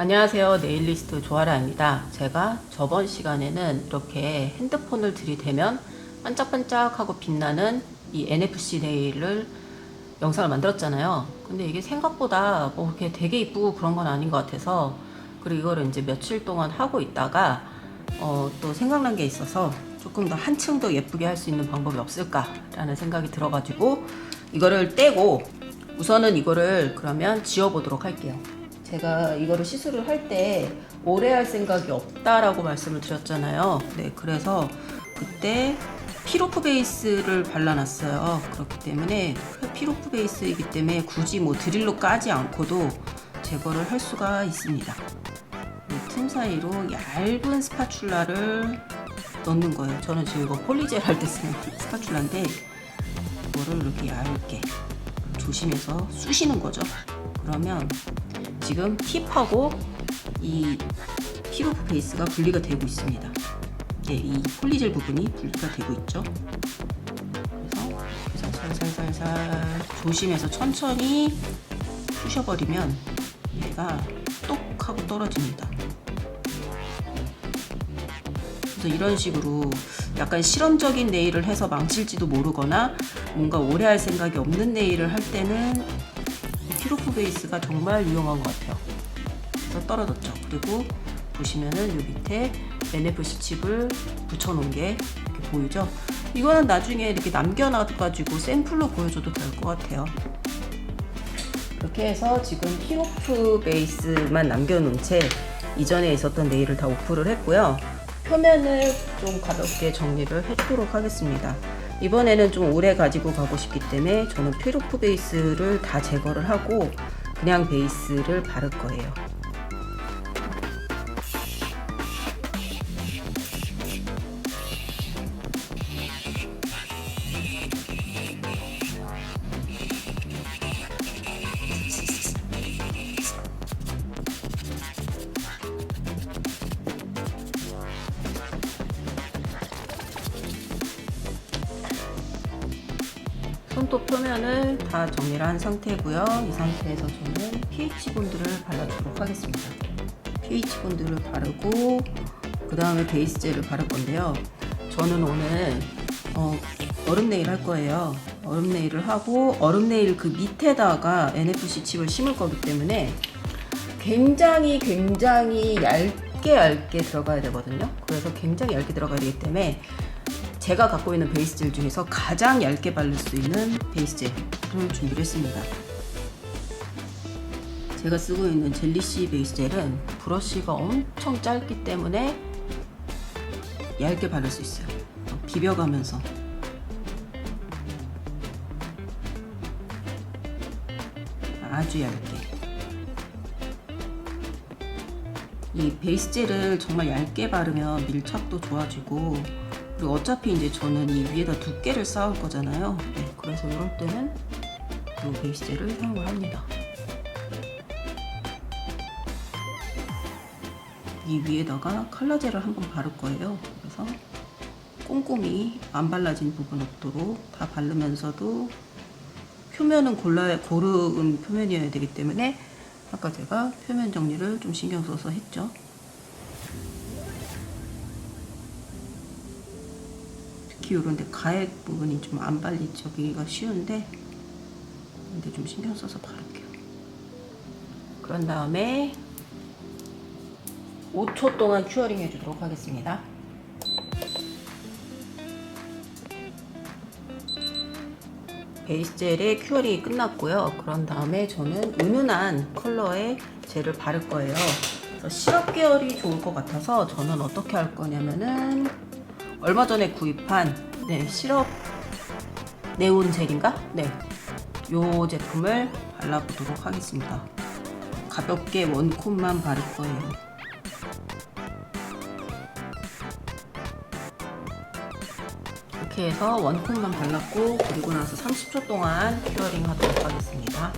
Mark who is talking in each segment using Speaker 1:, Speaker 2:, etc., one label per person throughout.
Speaker 1: 안녕하세요. 네일리스트 조아라입니다. 제가 저번 시간에는 이렇게 핸드폰을 들이대면 반짝반짝하고 빛나는 이 NFC 네일을 영상을 만들었잖아요. 근데 이게 생각보다 뭐 이렇게 되게 이쁘고 그런 건 아닌 것 같아서 그리고 이거를 이제 며칠 동안 하고 있다가 어, 또 생각난 게 있어서 조금 더 한층 더 예쁘게 할 수 있는 방법이 없을까라는 생각이 들어가지고 이거를 떼고 우선은 이거를 그러면 지워보도록 할게요. 제가 이거를 시술을 할 때 오래 할 생각이 없다라고 말씀을 드렸잖아요. 네, 그래서 그때 피로프 베이스를 발라놨어요. 그렇기 때문에 피로프 베이스이기 때문에 굳이 뭐 드릴로 까지 않고도 제거를 할 수가 있습니다. 이틈 사이로 얇은 스파츌라를 넣는 거예요. 저는 지금 이거 폴리젤 할 때 쓰는 스파츌라인데 이거를 이렇게 얇게 조심해서 쑤시는 거죠. 그러면 지금 팁하고 이 피로프 베이스가 분리가 되고 있습니다. 예, 이 폴리젤 부분이 분리가 되고 있죠. 그래서 살살살살살 조심해서 천천히 쑤셔버리면 얘가 똑 하고 떨어집니다. 그래서 이런 식으로 약간 실험적인 네일을 해서 망칠지도 모르거나 뭔가 오래 할 생각이 없는 네일을 할 때는 피로프 베이스가 정말 유용한 것 같아요. 그래서 떨어졌죠. 그리고 보시면은 요 밑에 NFC 칩을 붙여놓은 게 이렇게 보이죠? 이거는 나중에 이렇게 남겨놔가지고 샘플로 보여줘도 될 것 같아요. 이렇게 해서 지금 피로프 베이스만 남겨놓은 채 이전에 있었던 네일을 다 오프를 했고요. 표면을 좀 가볍게 정리를 해주도록 하겠습니다. 이번에는 좀 오래 가지고 가고 싶기 때문에 저는 피로프 베이스를 다 제거를 하고 그냥 베이스를 바를 거예요. 손톱 표면을 다 정리를 한 상태고요. 이 상태에서 저는 pH 본드를 발라주도록 하겠습니다. pH 본드를 바르고 그 다음에 베이스 젤을 바를 건데요. 저는 오늘 어, 얼음 네일 할 거예요. 얼음 네일을 하고 얼음 네일 그 밑에다가 NFC 칩을 심을 거기 때문에 굉장히 굉장히 얇게 얇게 들어가야 되거든요. 그래서 굉장히 얇게 들어가야 되기 때문에 제가 갖고 있는 베이스 젤 중에서 가장 얇게 바를 수 있는 베이스 젤을 준비를 했습니다. 제가 쓰고 있는 젤리씨 베이스 젤은 브러쉬가 엄청 짧기 때문에 얇게 바를 수 있어요. 비벼가면서 아주 얇게 이 베이스 젤을 정말 얇게 바르면 밀착도 좋아지고 그리고 어차피 이제 저는 이 위에다 두께를 쌓을 거잖아요. 네, 그래서 이럴 때는 이 베이스 젤을 사용을 합니다. 이 위에다가 칼라젤을 한번 바를 거예요. 그래서 꼼꼼히 안 발라진 부분 없도록 다 바르면서도 표면은 골라 고르은 표면이어야 되기 때문에 아까 제가 표면 정리를 좀 신경 써서 했죠. 특히 이런데 가액 부분이 좀 안 발리적이기가 쉬운데 근데 좀 신경 써서 바를게요. 그런 다음에 5초 동안 큐어링 해주도록 하겠습니다. 베이스 젤의 큐어링이 끝났고요. 그런 다음에 저는 은은한 컬러의 젤을 바를 거예요. 시럽 계열이 좋을 것 같아서 저는 어떻게 할 거냐면은 얼마 전에 구입한 네, 시럽 네온 젤인가? 네. 요 제품을 발라보도록 하겠습니다. 가볍게 원콧만 바를 거예요. 이렇게 해서 원콧만 발랐고 그리고 나서 30초 동안 큐어링 하도록 하겠습니다.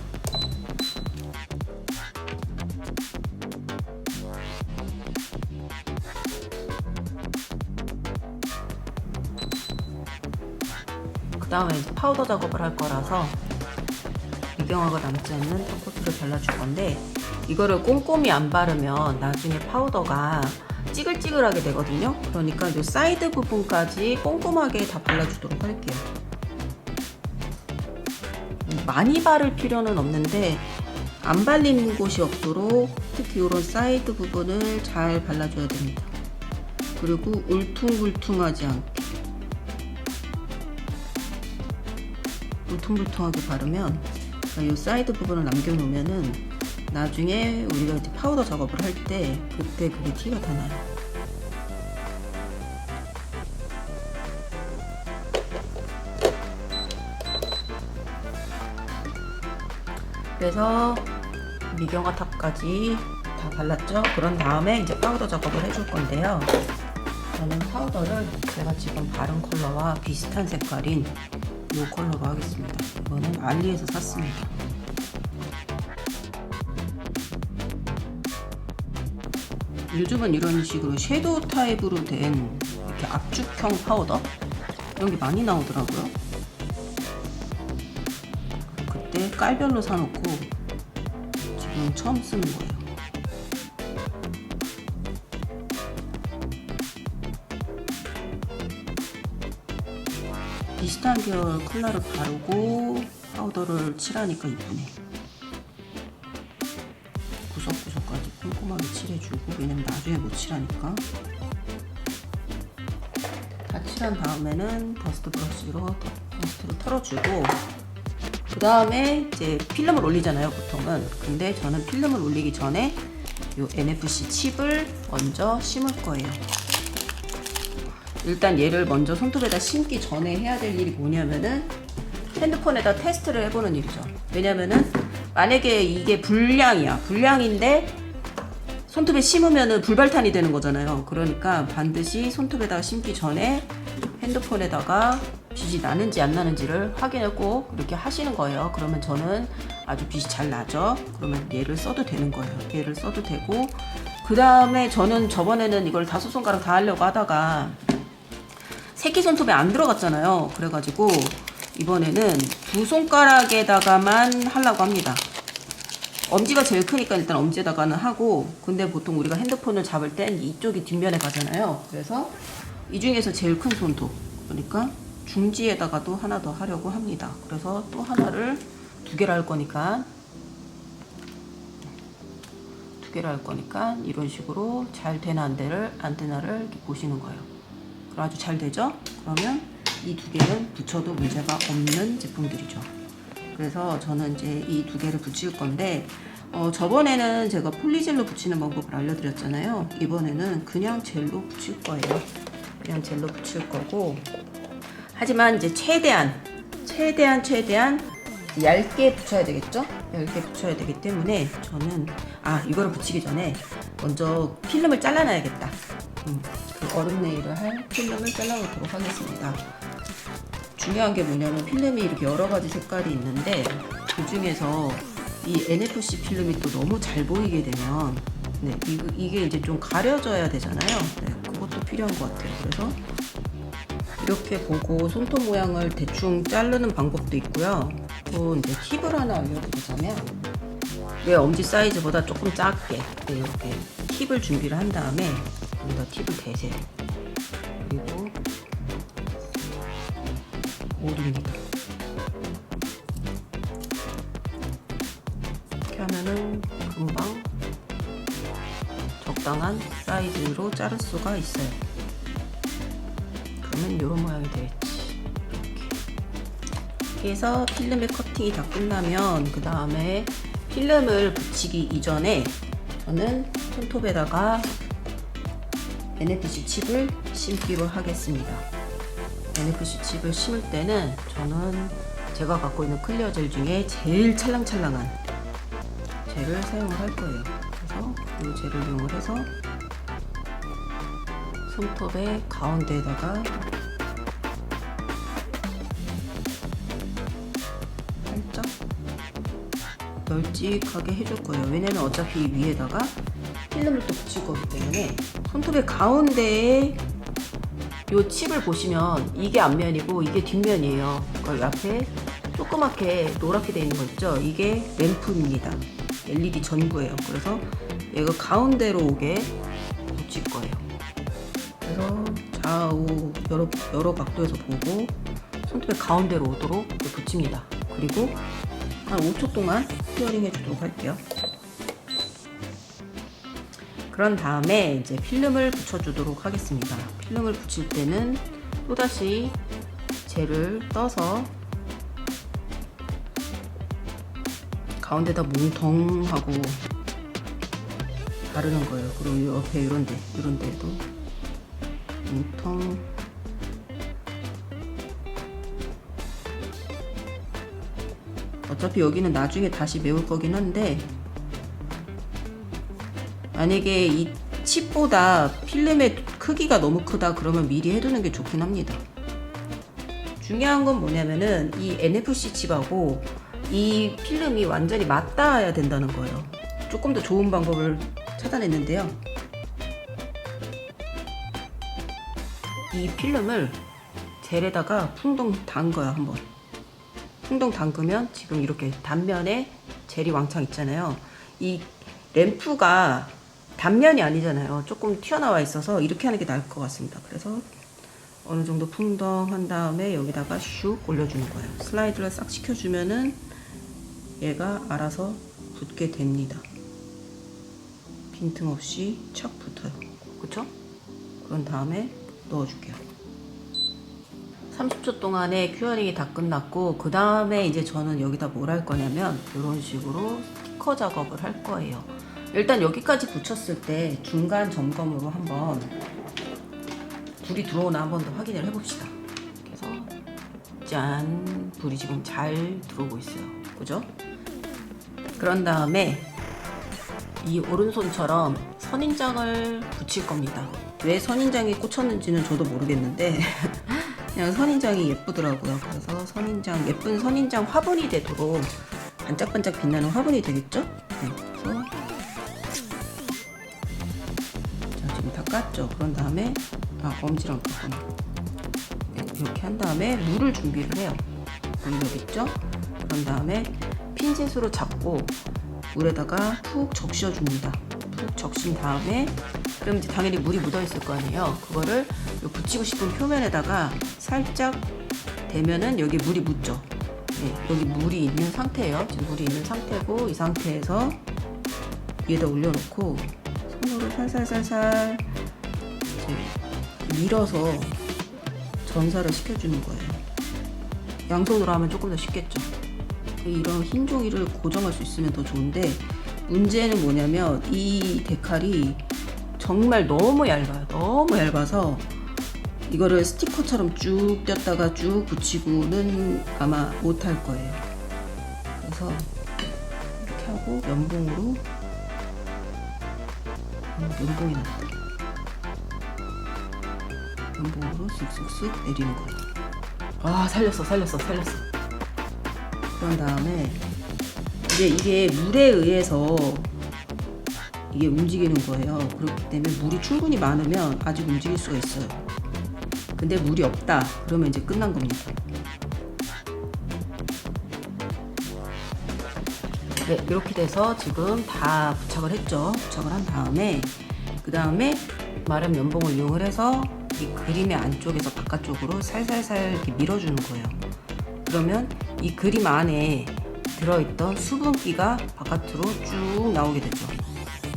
Speaker 1: 다음에 파우더 작업을 할 거라서 미경화가 남지 않는 턱코트를 발라줄 건데 이거를 꼼꼼히 안 바르면 나중에 파우더가 찌글찌글하게 되거든요. 그러니까 이 사이드 부분까지 꼼꼼하게 다 발라주도록 할게요. 많이 바를 필요는 없는데 안 발리는 곳이 없도록 특히 이런 사이드 부분을 잘 발라줘야 됩니다. 그리고 울퉁불퉁하지 않게 울퉁불퉁하게 바르면 이 사이드 부분을 남겨놓으면은 나중에 우리가 이제 파우더 작업을 할 때 그때 그게 티가 더 나요. 그래서 미경화 탑까지 다 발랐죠? 그런 다음에 이제 파우더 작업을 해줄 건데요. 저는 파우더를 제가 지금 바른 컬러와 비슷한 색깔인 이 컬러로 하겠습니다. 이거는 알리에서 샀습니다. 요즘은 이런 식으로 섀도우 타입으로 된 이렇게 압축형 파우더 이런 게 많이 나오더라고요. 그때 깔별로 사놓고 지금 처음 쓰는 거예요. 계열 컬러를 바르고 파우더를 칠하니까 이쁘네. 구석구석까지 꼼꼼하게 칠해주고 왜냐면 나중에 못 칠하니까. 다 칠한 다음에는 더스트 브러쉬로 더- 더스트를 털어주고 그 다음에 이제 필름을 올리잖아요 보통은. 근데 저는 필름을 올리기 전에 이 NFC 칩을 먼저 심을 거예요 일단 얘를 먼저 손톱에다 심기 전에 해야 될 일이 뭐냐면은 핸드폰에다 테스트를 해보는 일이죠. 왜냐면은 만약에 이게 불량이야. 불량인데 손톱에 심으면은 불발탄이 되는 거잖아요. 그러니까 반드시 손톱에다가 심기 전에 핸드폰에다가 빛이 나는지 안 나는지를 확인을 꼭 이렇게 하시는 거예요. 그러면 저는 아주 빛이 잘 나죠. 그러면 얘를 써도 되는 거예요. 얘를 써도 되고 그 다음에 저는 저번에는 이걸 다섯 손가락 다 하려고 하다가 새끼 손톱에 안 들어갔잖아요. 그래가지고 이번에는 두 손가락에다가만 하려고 합니다. 엄지가 제일 크니까 일단 엄지에다가는 하고 근데 보통 우리가 핸드폰을 잡을 땐 이쪽이 뒷면에 가잖아요. 그래서 이 중에서 제일 큰 손톱 그러니까 중지에다가도 하나 더 하려고 합니다. 그래서 또 하나를 두 개를 할 거니까 두 개를 할 거니까 이런 식으로 잘 되나 안 되를 안테나를 이렇게 보시는 거예요. 아주 잘 되죠? 그러면 이 두 개는 붙여도 문제가 없는 제품들이죠. 그래서 저는 이제 이 두 개를 붙일 건데 어, 저번에는 제가 폴리젤로 붙이는 방법을 알려드렸잖아요. 이번에는 그냥 젤로 붙일 거예요. 그냥 젤로 붙일 거고 하지만 이제 최대한 최대한 최대한 얇게 붙여야 되겠죠? 얇게 붙여야 되기 때문에 저는 아 이거를 붙이기 전에 먼저 필름을 잘라놔야겠다. 음, 그 얼음 네일을 할 필름을 잘라놓도록 하겠습니다. 중요한 게 뭐냐면 필름이 이렇게 여러 가지 색깔이 있는데 그 중에서 이 NFC 필름이 또 너무 잘 보이게 되면 네, 이거, 이게 이제 좀 가려져야 되잖아요. 네, 그것도 필요한 것 같아요. 그래서 이렇게 보고 손톱 모양을 대충 자르는 방법도 있고요. 또 이제 팁을 하나 알려드리자면 왜 엄지 사이즈보다 조금 작게 네, 이렇게 팁을 준비를 한 다음에 여기다 팁을 대세요. 그리고 오릅니다. 이렇게 하면은 금방 적당한 사이즈로 자를 수가 있어요. 그러면 이런 모양이 되겠지. 이렇게. 이렇게 해서 필름의 커팅이 다 끝나면 그 다음에 필름을 붙이기 이전에 저는 손톱에다가 NFC 칩을 심기로 하겠습니다. NFC 칩을 심을 때는 저는 제가 갖고 있는 클리어 젤 중에 제일 찰랑찰랑한 젤을 사용을 할 거예요. 그래서 이 젤을 이용을 해서 손톱의 가운데에다가 살짝 널찍하게 해줄 거예요. 왜냐면 어차피 위에다가 필름을 또 붙일 거기 때문에 손톱의 가운데에 요 칩을 보시면 이게 앞면이고 이게 뒷면이에요. 그러니까 옆에 조그맣게 노랗게 되어 있는 거 있죠? 이게 램프입니다. LED 전구예요. 그래서 얘가 가운데로 오게 붙일 거예요. 그래서 좌우 여러 여러 각도에서 보고 손톱의 가운데로 오도록 붙입니다. 그리고 한 5초 동안 스티어링 해주도록 할게요. 그런 다음에 이제 필름을 붙여주도록 하겠습니다. 필름을 붙일 때는 또다시 젤을 떠서 가운데다 뭉텅하고 바르는 거예요. 그리고 옆에 이런 데, 이런 데도 뭉텅 어차피 여기는 나중에 다시 메울 거긴 한데 만약에 이 칩보다 필름의 크기가 너무 크다 그러면 미리 해두는 게 좋긴 합니다. 중요한 건 뭐냐면은 이 NFC 칩하고 이 필름이 완전히 맞닿아야 된다는 거예요. 조금 더 좋은 방법을 찾아냈는데요. 이 필름을 젤에다가 풍덩 담궈요 한번. 풍덩 담그면 지금 이렇게 단면에 젤이 왕창 있잖아요. 이 램프가 단면이 아니잖아요. 조금 튀어나와 있어서 이렇게 하는 게 나을 것 같습니다. 그래서 어느 정도 풍덩한 다음에 여기다가 슉 올려주는 거예요. 슬라이드를 싹 시켜주면은 얘가 알아서 붙게 됩니다. 빈틈없이 착 붙어요. 그쵸? 그런 다음에 넣어줄게요. 30초 동안에 큐어링이 다 끝났고 그 다음에 이제 저는 여기다 뭘 할 거냐면 이런 식으로 스티커 작업을 할 거예요. 일단 여기까지 붙였을 때 중간 점검으로 한번 불이 들어오나 한번 더 확인을 해봅시다. 그래서 짠 불이 지금 잘 들어오고 있어요. 그죠? 그런 다음에 이 오른손처럼 선인장을 붙일 겁니다. 왜 선인장이 꽂혔는지는 저도 모르겠는데 그냥 선인장이 예쁘더라고요. 그래서 선인장 예쁜 선인장 화분이 되도록 반짝반짝 빛나는 화분이 되겠죠? 네, 깠죠. 그런 다음에 아 엄지랑 깠구나. 네, 이렇게 한 다음에 물을 준비를 해요. 물 여기 있죠? 그런 다음에 핀셋으로 잡고 물에다가 푹 적셔 줍니다. 푹 적신 다음에 그럼 이제 당연히 물이 묻어 있을 거 아니에요. 그거를 요 붙이고 싶은 표면에다가 살짝 대면은 여기 물이 묻죠. 네, 여기 물이 있는 상태예요. 지금 물이 있는 상태고 이 상태에서 위에다 올려놓고 손으로 살살살살 밀어서 전사를 시켜주는 거예요. 양손으로 하면 조금 더 쉽겠죠. 이런 흰 종이를 고정할 수 있으면 더 좋은데 문제는 뭐냐면 이 데칼이 정말 너무 얇아요. 너무 얇아서 이거를 스티커처럼 쭉 떼었다가 쭉 붙이고는 아마 못할 거예요. 그래서 이렇게 하고 면봉으로 음, 면봉이 났다. 면봉으로 쓱쓱쓱 내리는 거예요. 아 살렸어 살렸어 살렸어. 그런 다음에 이제 이게 물에 의해서 이게 움직이는 거예요. 그렇기 때문에 물이 충분히 많으면 아직 움직일 수가 있어요. 근데 물이 없다. 그러면 이제 끝난 겁니다. 네, 이렇게 돼서 지금 다 부착을 했죠. 부착을 한 다음에 그 다음에 마른 면봉을 이용을 해서 이 그림의 안쪽에서 바깥쪽으로 살살살 이렇게 밀어주는 거예요. 그러면 이 그림 안에 들어있던 수분기가 바깥으로 쭉 나오게 되죠.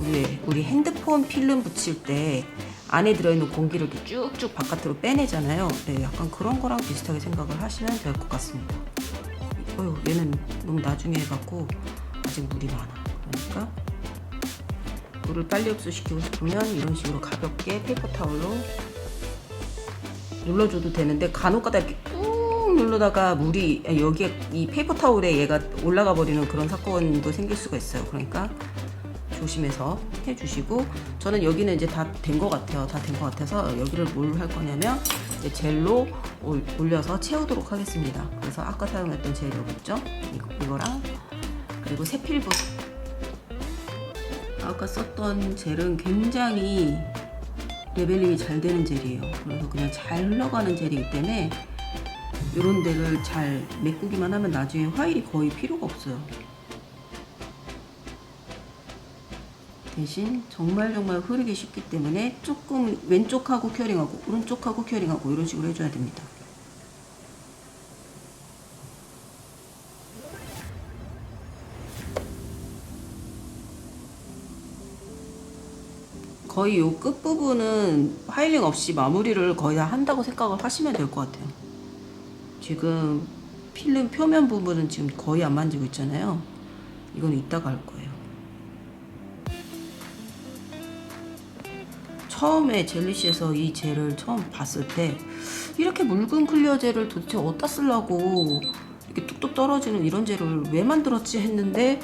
Speaker 1: 우리, 우리 핸드폰 필름 붙일 때 안에 들어있는 공기를 이렇게 쭉쭉 바깥으로 빼내잖아요. 네, 약간 그런 거랑 비슷하게 생각을 하시면 될 것 같습니다. 어휴, 얘는 너무 나중에 해갖고 아직 물이 많아. 그러니까 물을 빨리 흡수시키고 싶으면 이런 식으로 가볍게 페이퍼 타올로 눌러줘도 되는데 간혹가다 이렇게 꾹 누르다가 물이 여기에 이 페이퍼 타올에 얘가 올라가 버리는 그런 사건도 생길 수가 있어요. 그러니까 조심해서 해주시고 저는 여기는 이제 다 된 것 같아요. 다 된 것 같아서 여기를 뭘 할 거냐면 이제 젤로 올- 올려서 채우도록 하겠습니다. 그래서 아까 사용했던 젤 여기 있죠? 이거, 이거랑 그리고 세필붓 아까 썼던 젤은 굉장히 레벨링이 잘 되는 젤이에요. 그래서 그냥 잘 흘러가는 젤이기 때문에 이런 데를 잘 메꾸기만 하면 나중에 화일이 거의 필요가 없어요.
Speaker 2: 대신 정말 정말 흐르기 쉽기 때문에 조금 왼쪽하고 큐어링하고 오른쪽하고 큐어링하고 이런 식으로 해줘야 됩니다. 거의 요 끝부분은 파일링 없이 마무리를 거의 다 한다고 생각을 하시면 될 것 같아요. 지금 필름 표면 부분은 지금 거의 안 만지고 있잖아요. 이건 이따가 할 거예요. 처음에 젤리시에서 이 젤을 처음 봤을 때 이렇게 묽은 클리어 젤을 도대체 어디다 쓰려고 이렇게 뚝뚝 떨어지는 이런 젤을 왜 만들었지 했는데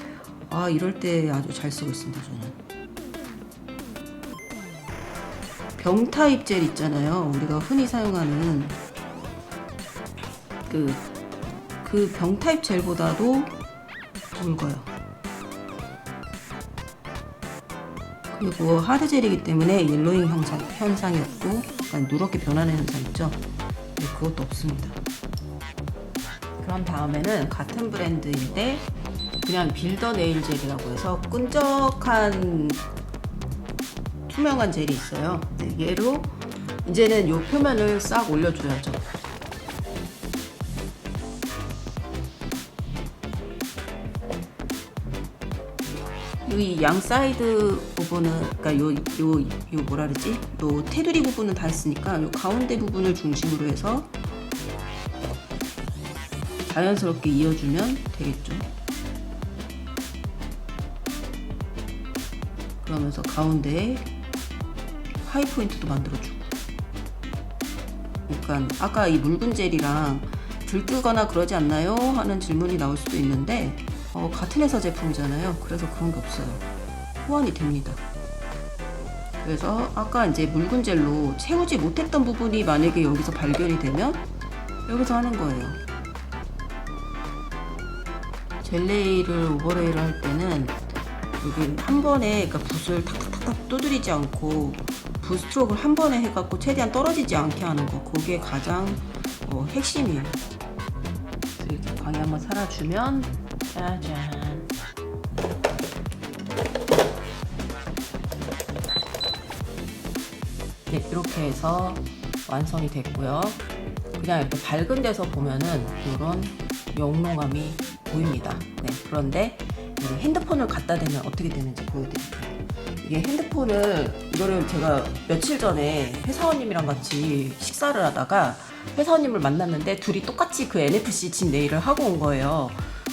Speaker 2: 아 이럴 때 아주 잘 쓰고 있습니다 저는. 병 타입 젤 있잖아요. 우리가 흔히 사용하는 그, 그 병 타입 젤보다도 묽어요. 그리고 하드 젤이기 때문에 옐로잉 현상, 현상이 없고 약간 누렇게 변하는 현상 있죠? 네, 그것도 없습니다. 그런 다음에는 같은 브랜드인데 그냥 빌더 네일 젤이라고 해서 끈적한 투명한 젤이 있어요. 네, 얘로 이제는 이 표면을 싹 올려줘야죠. 이 양 사이드 부분은 그러니까 요 요 요 뭐라 그러지? 요 테두리 부분은 다 했으니까 요 가운데 부분을 중심으로 해서 자연스럽게 이어주면 되겠죠. 그러면서 가운데에 하이 포인트도 만들어주고. 그러니까 아까 이 묽은 젤이랑 들뜨거나 그러지 않나요? 하는 질문이 나올 수도 있는데 어, 같은 회사 제품이잖아요. 그래서 그런 게 없어요. 호환이 됩니다. 그래서 아까 이제 묽은 젤로 채우지 못했던 부분이 만약에 여기서 발견이 되면 여기서 하는 거예요. 젤레이를 오버레이를 할 때는 여기 한 번에 그러니까 붓을 탁탁탁탁 두드리지 않고 붓 스트로크를 한 번에 해갖고 최대한 떨어지지 않게 하는 거 그게 가장 어, 핵심이에요. 이렇게 광이 한번 살아주면 짜잔. 네, 이렇게 해서 완성이 됐고요. 그냥 이렇게 밝은 데서 보면은 이런 영롱함이 보입니다. 네, 그런데 핸드폰을 갖다 대면 어떻게 되는지 보여드릴게요. 이게 핸드폰을 이거를 제가 며칠 전에 회사원님이랑 같이 식사를 하다가 회사원님을 만났는데 둘이 똑같이 그 NFC 집 네일을 하고 온 거예요.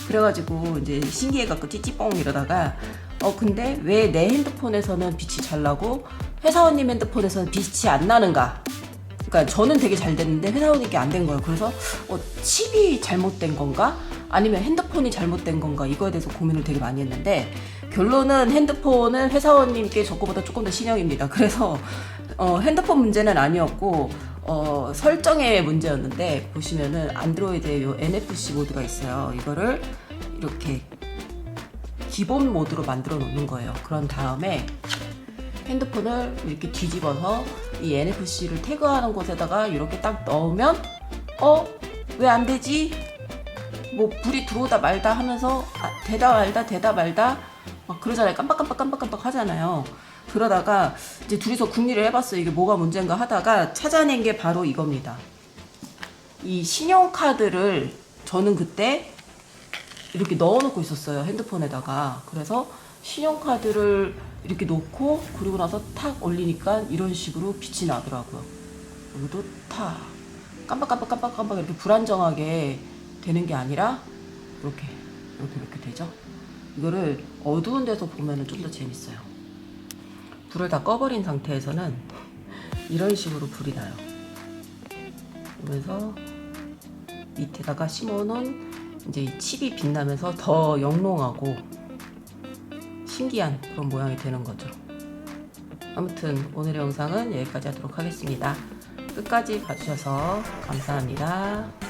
Speaker 2: 그래가지고 이제 신기해갖고 찌찌뽕 이러다가 어 근데 왜 내 핸드폰에서는 빛이 잘 나고 회사원님 핸드폰에서는 빛이 안 나는가? 그러니까 저는 되게 잘 됐는데 회사원님께 안 된 거예요. 그래서 어, 칩이 잘못된 건가? 아니면 핸드폰이 잘못된 건가? 이거에 대해서 고민을 되게 많이 했는데 결론은 핸드폰은 회사원님께 저 거보다 조금 더 신형입니다. 그래서 어, 핸드폰 문제는 아니었고 어, 설정의 문제였는데 보시면은 안드로이드에 요 NFC 모드가 있어요. 이거를 이렇게 기본 모드로 만들어 놓는 거예요. 그런 다음에 핸드폰을 이렇게 뒤집어서 이 NFC를 태그하는 곳에다가 이렇게 딱 넣으면 어? 왜 안 되지? 뭐 불이 들어오다 말다 하면서 아, 되다 말다 되다 말다 막 그러잖아요. 깜빡깜빡 깜빡깜빡 하잖아요. 그러다가 이제 둘이서 궁리를 해봤어요. 이게 뭐가 문제인가 하다가 찾아낸 게 바로 이겁니다. 이 신용카드를 저는 그때 이렇게 넣어놓고 있었어요 핸드폰에다가 그래서 신용카드를 이렇게 놓고 그리고 나서 탁 올리니까 이런 식으로 빛이 나더라고요 여기도 탁 깜빡깜빡 깜빡깜빡 이렇게 불안정하게 되는 게 아니라 이렇게 이렇게 이렇게 되죠 이거를 어두운 데서 보면은 좀더 재밌어요 불을 다 꺼버린 상태에서는 이런 식으로 불이 나요 그러면서 밑에다가 심어놓은 이제 이 칩이 빛나면서 더 영롱하고 신기한 그런 모양이 되는 거죠. 아무튼 오늘의 영상은 여기까지 하도록 하겠습니다. 끝까지 봐주셔서 감사합니다.